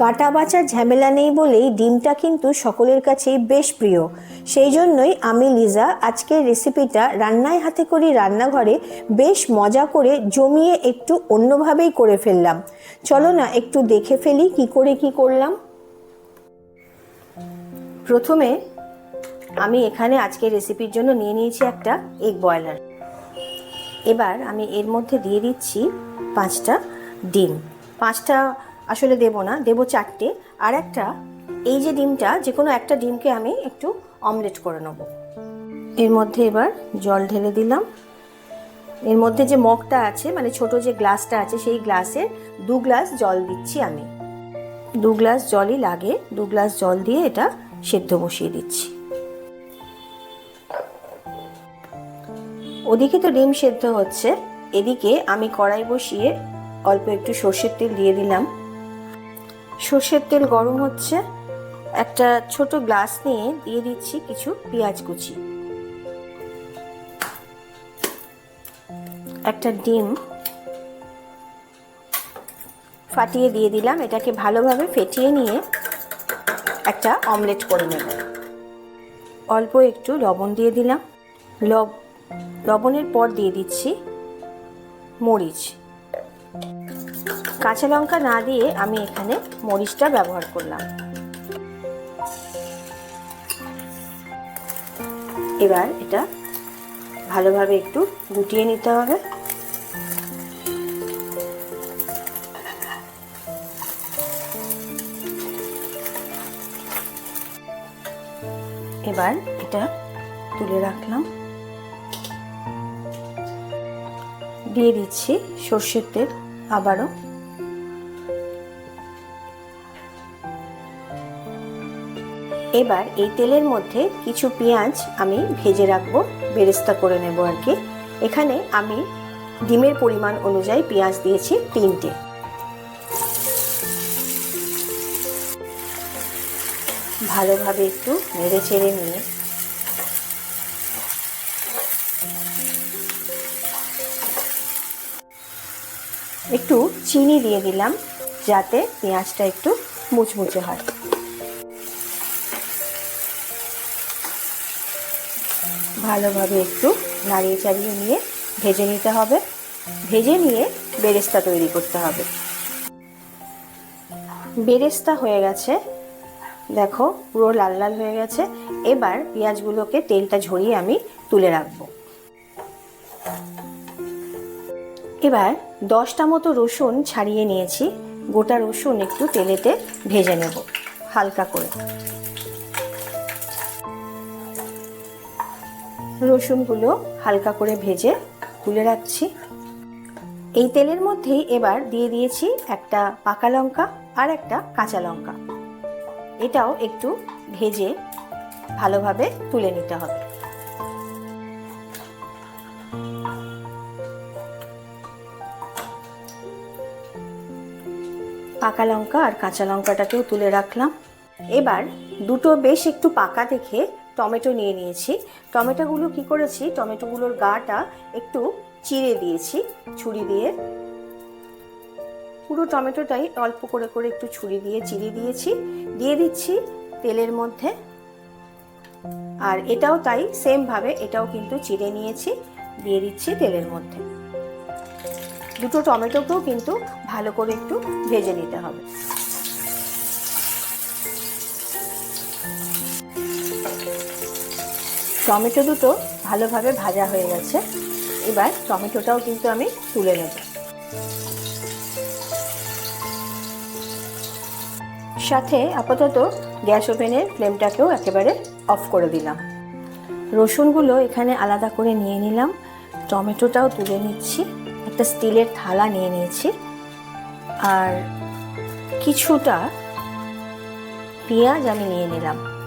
কাটা বাচার ঝামেলা নেই বলেই ডিমটা কিন্তু সকলের কাছেই বেশ প্রিয়। সেই জন্যই আমি লিজা আজকের রেসিপিটা রান্নায় হাতে করি রান্নাঘরে বেশ মজা করে জমিয়ে একটু অন্যভাবেই করে ফেললাম। চলো না, একটু দেখে ফেলি কি করে কি করলাম। প্রথমে আমি এখানে আজকের রেসিপির জন্য নিয়ে নিয়েছি একটা এগ বয়লার এবার আমি এর মধ্যে দিয়ে দিচ্ছি পাঁচটা ডিম। পাঁচটা আসলে দেব না, দেব চারটে। আর একটা, এই যে ডিমটা যে কোনো একটা ডিমকে আমি একটু অমলেট করে নেব। এর মধ্যে এবার জল ঢেলে দিলাম। এর মধ্যে যে মগটা আছে মানে ছোট যে গ্লাসটা আছে, সেই গ্লাসে দু গ্লাস জল দিচ্ছি আমি। দু গ্লাস জলই লাগে, দু গ্লাস জল দিয়ে এটা সেদ্ধ বসিয়ে দিচ্ছি। ওদিকে তো ডিম সেদ্ধ হচ্ছে, এদিকে আমি কড়াই বসিয়ে অল্প একটু সর্ষের তেল দিয়ে দিলাম। সর্ষের তেল গরম হচ্ছে। একটা ছোট গ্লাস নিয়ে দিয়ে দিচ্ছি কিছু পেঁয়াজ কুচি। একটা ডিম। ফাটিয়ে দিয়ে দিলাম। এটাকে ভালোভাবে ফেটিয়ে নিয়ে একটা অমলেট করে নেব। অল্প একটু লবণ দিয়ে দিলাম। লব, লবণের পর দিয়ে দিচ্ছি মরিচ। কাঁচা লঙ্কা না দিয়ে আমি এখানে মরিচটা ব্যবহার করলাম। এবার এটা ভালোভাবে একটু গুটিয়ে নিতে হবে। এবার এটা তুলে রাখলাম। দিয়ে দিচ্ছি সর্ষের তেল আবারও। এবার এই তেলের মধ্যে কিছু পেঁয়াজ আমি ভেজে রাখব, বেরেস্তা করে নেব আর কি। এখানে আমি ডিমের পরিমাণ অনুযায়ী পেঁয়াজ দিয়েছি তিনটে। ভালোভাবে একটু নেড়ে চেড়ে নিয়ে একটু চিনি দিয়ে দিলাম, যাতে পেঁয়াজটা একটু মুচমুচে হয়। ভালোভাবে একটু নাড়িয়ে চাড়িয়ে নিয়ে ভেজে নিতে হবে। ভেজে নিয়ে বেরেস্তা তৈরি করতে হবে। বেরেস্তা হয়ে গেছে। দেখো, পুরো লাল লাল হয়ে গেছে। এবার পেঁয়াজগুলোকে তেলটা ঝরিয়ে আমি তুলে রাখব। এবার দশটা মতো রসুন ছাড়িয়ে নিয়েছি। গোটা রসুন একটু তেলেতে ভেজে নেব, হালকা করে। রসুনগুলো হালকা করে ভেজে তুলে রাখছি। এই তেলের মধ্যেই এবার দিয়ে দিয়েছি একটা পাকা লঙ্কা আর একটা কাঁচা লঙ্কা। এটাও একটু ভেজে ভালোভাবে তুলে নিতে হবে। পাকা লঙ্কা আর কাঁচা লঙ্কাটাকেও তুলে রাখলাম। এবার দুটো বেশ একটু পাকা দেখে টমেটো নিয়ে নিয়েছি। টমেটোগুলো কি করেছি? টমেটোগুলোর গাটা একটু চিড়ে দিয়েছি, ছুরি দিয়ে। পুরো টমেটোটাই অল্প করে করে একটু ছুরি দিয়ে চিড়ে দিয়েছি। দিয়ে দিচ্ছি তেলের মধ্যে। আর এটাও তাই সেমভাবে এটাও কিন্তু চিড়ে নিয়েছি। দিয়ে দিচ্ছি তেলের মধ্যে। দুটো টমেটোকেও কিন্তু ভালো করে একটু ভেজে নিতে হবে। টমেটো দুটো ভালোভাবে ভাজা হয়ে গেছে। এবার টমেটোটাও কিন্তু আমি তুলে নেব। সাথে আপাতত গ্যাস ওভেনের ফ্লেমটাকেও একেবারে অফ করে দিলাম। রসুনগুলো এখানে আলাদা করে নিয়ে নিলাম। টমেটোটাও তুলে নিচ্ছি। একটা স্টিলের থালা নিয়ে নিয়েছি। আর কিছুটা পেঁয়াজ আমি নিয়ে নিলাম।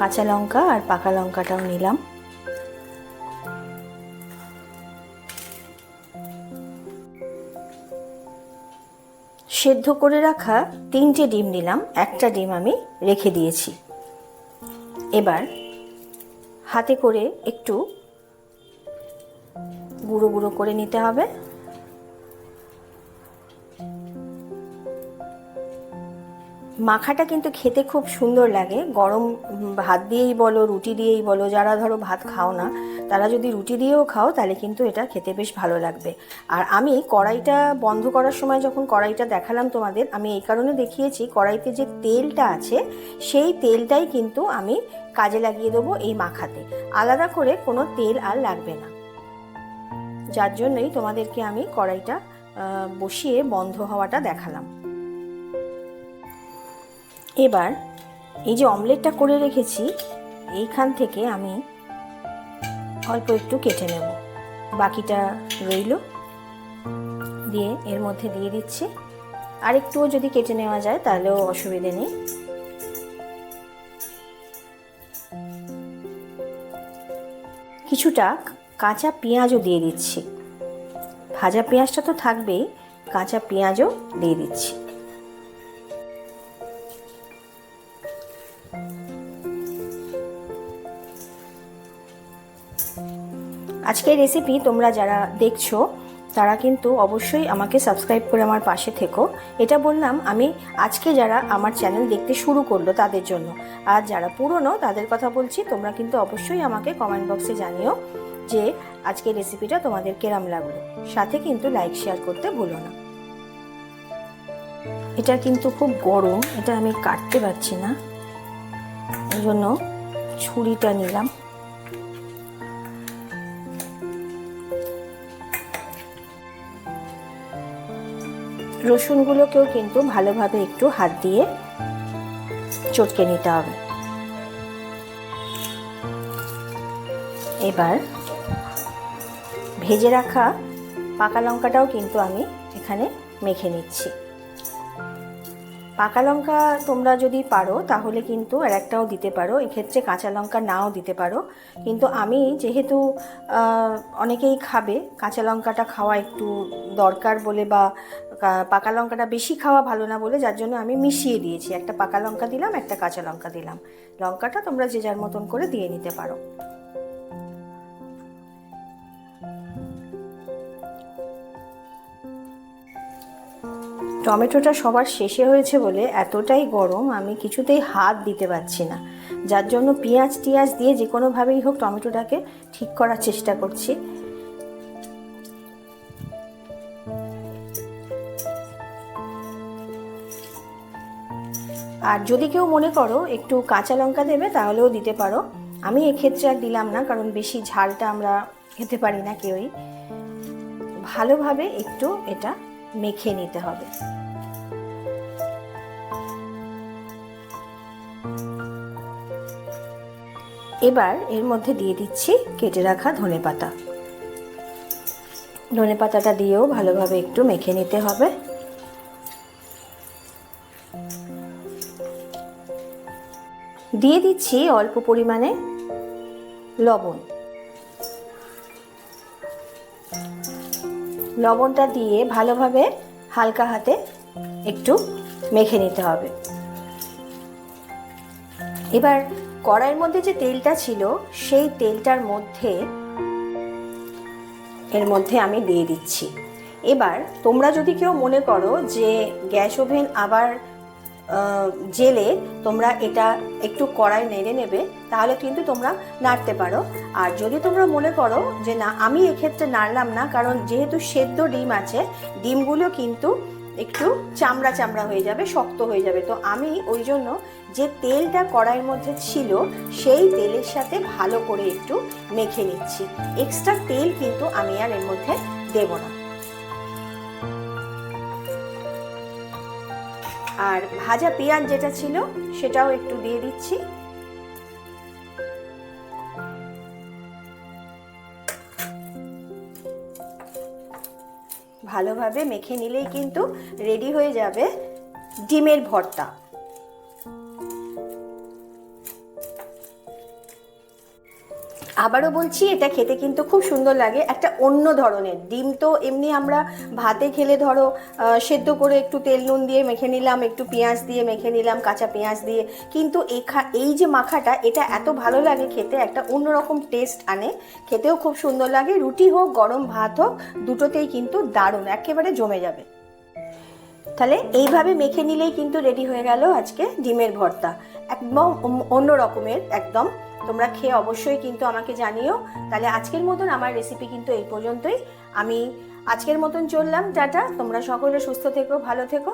কাঁচা লঙ্কা আর পাকা লঙ্কাটাও নিলাম। সেদ্ধ করে রাখা তিনটে ডিম নিলাম, একটা ডিম আমি রেখে দিয়েছি। এবার হাতে করে একটু গুঁড়ো গুঁড়ো করে নিতে হবে। মাখাটা কিন্তু খেতে খুব সুন্দর লাগে। গরম ভাত দিয়েই বলো, রুটি দিয়েই বলো, যারা ধরো ভাত খাও না, তারা যদি রুটি দিয়েও খাও, তাহলে কিন্তু এটা খেতে বেশ ভালো লাগবে। আর আমি কড়াইটা বন্ধ করার সময় যখন কড়াইটা দেখালাম তোমাদের, আমি এই কারণে দেখিয়েছি কড়াইতে যে তেলটা আছে, সেই তেলটাই কিন্তু আমি কাজে লাগিয়ে দেবো এই মাখাতে। আলাদা করে কোনো তেল আর লাগবে না। যার জন্যই তোমাদেরকে আমি কড়াইটা বসিয়ে বন্ধ হওয়াটা দেখালাম। এবার এই যে অমলেটটা করে রেখেছি, এইখান থেকে আমি অল্প একটু কেটে নেব। বাকিটা রইল। দিয়ে এর মধ্যে দিয়ে দিচ্ছি। আর একটুও যদি কেটে নেওয়া যায়, তাহলেও অসুবিধে নেই। কিছুটা কাঁচা পেঁয়াজও দিয়ে দিচ্ছি। ভাজা পেঁয়াজটা তো থাকবেই, কাঁচা পেঁয়াজও দিয়ে দিচ্ছি। আজকের রেসিপি তোমরা যারা দেখছ, তারা কিন্তু অবশ্যই আমাকে সাবস্ক্রাইব করে আমার পাশে থেকো। এটা বললাম, আমি আজকে যারা আমার চ্যানেল দেখতে শুরু করল তাদের জন্য। আর যারা পুরনো, তাদের কথা বলছি, তোমরা কিন্তু অবশ্যই আমাকে কমেন্ট বক্সে জানিও যে আজকের রেসিপিটা তোমাদের কেরাম লাগল। সাথে কিন্তু লাইক শেয়ার করতে ভুলো না। এটা কিন্তু খুব গরম, এটা আমি কাটতে পারছি না। এই জন্য ছুরিটা নিলাম। রসুনগুলোকেও কিন্তু ভালোভাবে একটু হাত দিয়ে চটকে নিতে হবে। এবার ভেজে রাখা পাকা লঙ্কাটাও কিন্তু আমি এখানে মেখে নিচ্ছি। পাকা লঙ্কা তোমরা যদি পারো, তাহলে কিন্তু আর একটাও দিতে পারো। এক্ষেত্রে কাঁচা লঙ্কা নাও দিতে পারো। কিন্তু আমি যেহেতু অনেকেই খাবে, কাঁচা লঙ্কাটা খাওয়া একটু দরকার বলে বা পাকা লঙ্কাটা বেশি খাওয়া ভালো না বলে যার জন্য আমি মিশিয়ে দিয়েছি। একটা পাকা লঙ্কা দিলাম, একটা কাঁচা লঙ্কা দিলাম। লঙ্কাটা তোমরা যে যার মতন করে দিয়ে নিতে পারো। টমেটোটা সবার শেষে হয়েছে বলে এতটাই গরম আমি কিছুতেই হাত দিতে পারছি না। যার জন্য পেঁয়াজ টিয়াজ দিয়ে যে কোনোভাবেই হোক টমেটোটাকে ঠিক করার চেষ্টা করছি। আর যদি কেউ মনে করো একটু কাঁচা লঙ্কা দেবে, তাহলেও দিতে পারো। আমি এক্ষেত্রে আর দিলাম না, কারণ বেশি ঝালটা আমরা খেতে পারি না কেউই। ভালোভাবে একটু এটা মেখে নিতে হবে। এবার এর মধ্যে দিয়ে দিচ্ছি কেটে রাখা ধনেপাতা ধনেপাতাটা দিয়েও ভালোভাবে একটু মেখে নিতে হবে। দিয়ে দিচ্ছি অল্প পরিমাণে লবণ। লবণটা দিয়ে ভালোভাবে হালকা হাতে একটু মেখে নিতে হবে। এবার কড়াইয়ের মধ্যে যে তেলটা ছিল, সেই তেলটার মধ্যে এর মধ্যে আমি দিয়ে দিচ্ছি। এবার তোমরা যদি কেউ মনে করো যে গ্যাস ওভেন আবার জেলে তোমরা এটা একটু কড়াই নেড়ে নেবে, তাহলে কিন্তু তোমরা নাড়তে পারো। আর যদি তোমরা মনে করো যে না, আমি এক্ষেত্রে নাড়লাম না, কারণ যেহেতু সেদ্ধ ডিম আছে, ডিমগুলো কিন্তু একটু চামড়া চামড়া হয়ে যাবে, শক্ত হয়ে যাবে। তো আমি ওই জন্য যে তেলটা কড়াইয়ের মধ্যে ছিল, সেই তেলের সাথে ভালো করে একটু মেখে নিচ্ছি। এক্সট্রা তেল কিন্তু আমি আর এর মধ্যে দেব না। আর ভাজা পেঁয়াজ যেটা ছিল, সেটাও একটু দিয়ে দিচ্ছি। ভালোভাবে মেখে নিলেই কিন্তু রেডি হয়ে যাবে ডিমের ভর্তা। আবারও বলছি, এটা খেতে কিন্তু খুব সুন্দর লাগে। একটা অন্য ধরনের ডিম তো এমনি আমরা ভাতে খেলে ধরো সেদ্ধ করে একটু তেল নুন দিয়ে মেখে নিলাম, একটু পেঁয়াজ দিয়ে মেখে নিলাম, কাঁচা পেঁয়াজ দিয়ে। কিন্তু এখা, এই যে মাখাটা, এটা এত ভালো লাগে খেতে, একটা অন্যরকম টেস্ট আনে। খেতেও খুব সুন্দর লাগে, রুটি হোক, গরম ভাত হোক, দুটোতেই কিন্তু দারুণ, একেবারে জমে যাবে। তাহলে এইভাবে মেখে নিলেই কিন্তু রেডি হয়ে গেল আজকে ডিমের ভর্তা। একদম অন্য- অন্য রকমের, একদম। তোমরা খেয়ে অবশ্যই কিন্তু আমাকে জানিও। তাহলে আজকের মতন আমার রেসিপি কিন্তু এই পর্যন্তই। আমি আজকের মতন চললাম, টাটা। তোমরা সকলে সুস্থ থেকো, ভালো থেকো।